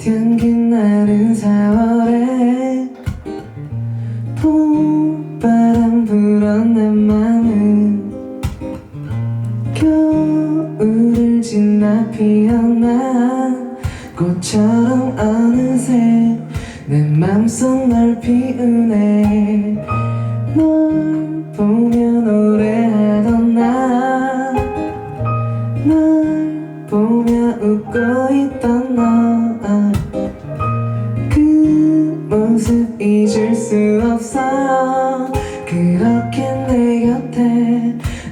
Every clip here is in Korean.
같은 그날은 4월에 봄바람 불었내 맘은 겨울을 지나 피었나 꽃처럼 어느새 내 맘속 널 피우네. 널 보면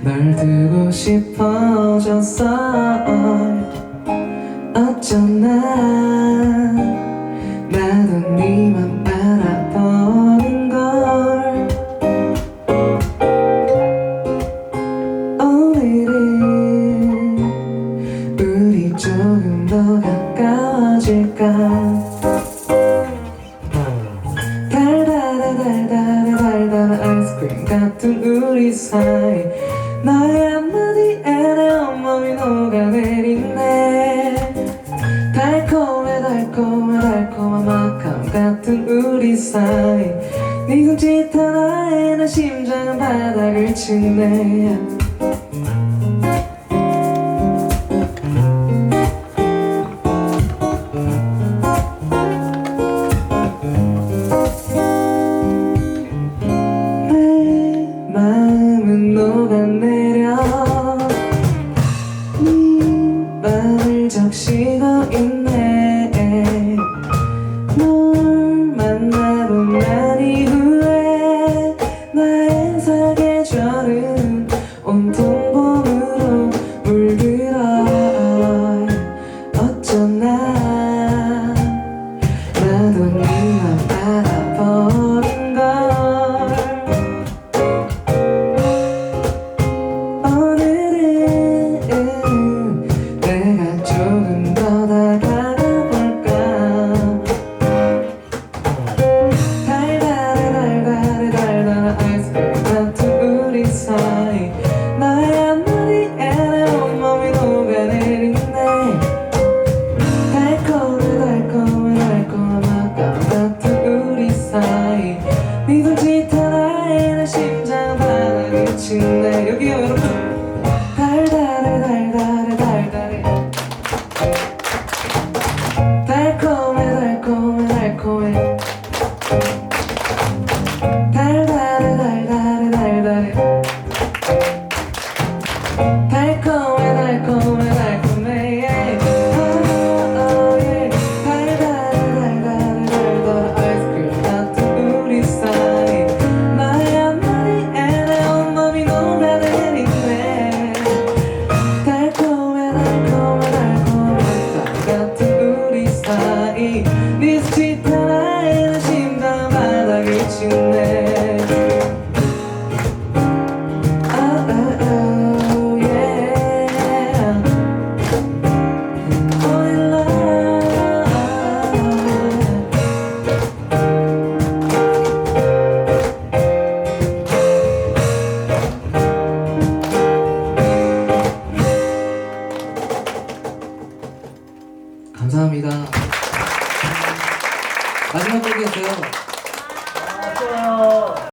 널 두고 싶어졌어. 어쩌나. 나도 네맘 바라보는 걸. 오늘은 우리 조금 더 가까워질까? 달달한 달달한 달달한 아이스크림 같은 우리 사이. 너의 한마디에 내 온몸이 녹아내리네. 달콤해 달콤해 달콤한 마감 같은 우리 사이. 네 손짓 하나에 내 심장은 바닥을 치네. 사이 미소짓 하나에 내 심장 바닥이 치는 감사합니다. 마지막 곡이었어요. 아, 좋아요.